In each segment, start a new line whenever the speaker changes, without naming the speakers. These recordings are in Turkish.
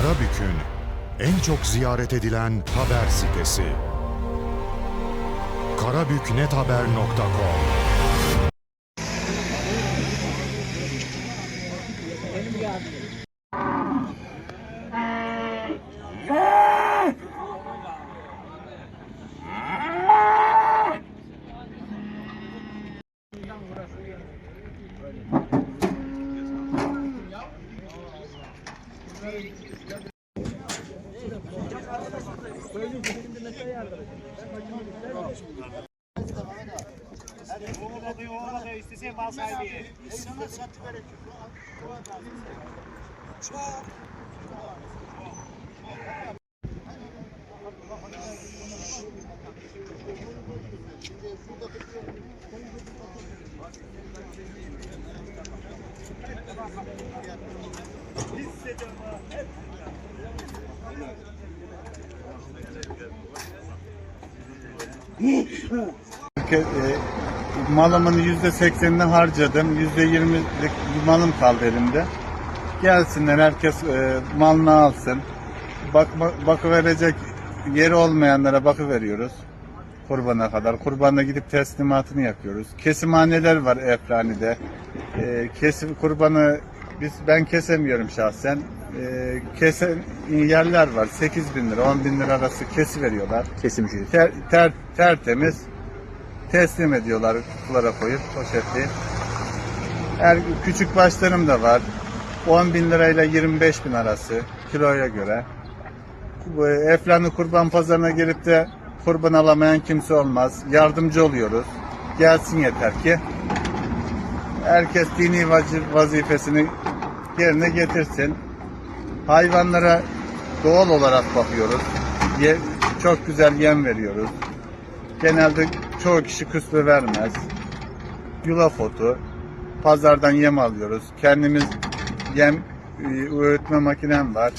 Karabük'ün en çok ziyaret edilen haber sitesi. karabüknethaber.com
Olmadı, olmadı. İstesen mal sahibi.
Ke- e, malımın yüzde seksenini harcadım. Yüzde yirmilik malım kaldı elimde. Gelsinler herkes e, malını alsın. Bakma, bakı verecek yeri olmayanlara bakı veriyoruz. Kurbana kadar. Kurbana gidip teslimatını yapıyoruz. Kesimhaneler var Efrani'de. E, kesim kurbanı biz ben kesemiyorum şahsen. E, kesen yerler var. 8 bin lira, 10 bin lira arası kesi veriyorlar.
Kesim ücreti.
Ter, ter, tertemiz teslim ediyorlar kutulara koyup poşetli. Her küçük başlarım da var. 10 bin lirayla 25 bin arası kiloya göre. Bu Eflanlı kurban pazarına gelip de kurban alamayan kimse olmaz. Yardımcı oluyoruz. Gelsin yeter ki. Herkes dini vazi- vazifesini yerine getirsin. Hayvanlara doğal olarak bakıyoruz. Ye- çok güzel yem veriyoruz. Genelde çoğu kişi küspe vermez. Yulaf otu, pazardan yem alıyoruz. Kendimiz yem e, öğütme makinem var.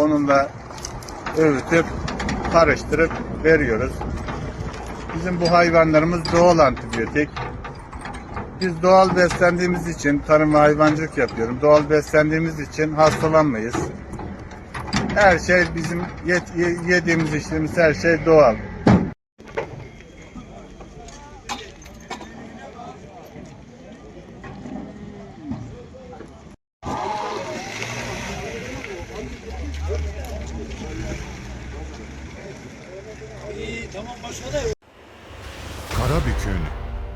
Onunla öğütüp karıştırıp veriyoruz. Bizim bu hayvanlarımız doğal antibiyotik. Biz doğal beslendiğimiz için tarım ve hayvancılık yapıyorum. Doğal beslendiğimiz için hastalanmayız. Her şey bizim yediğimiz içtiğimiz her şey doğal.
Karabük'ün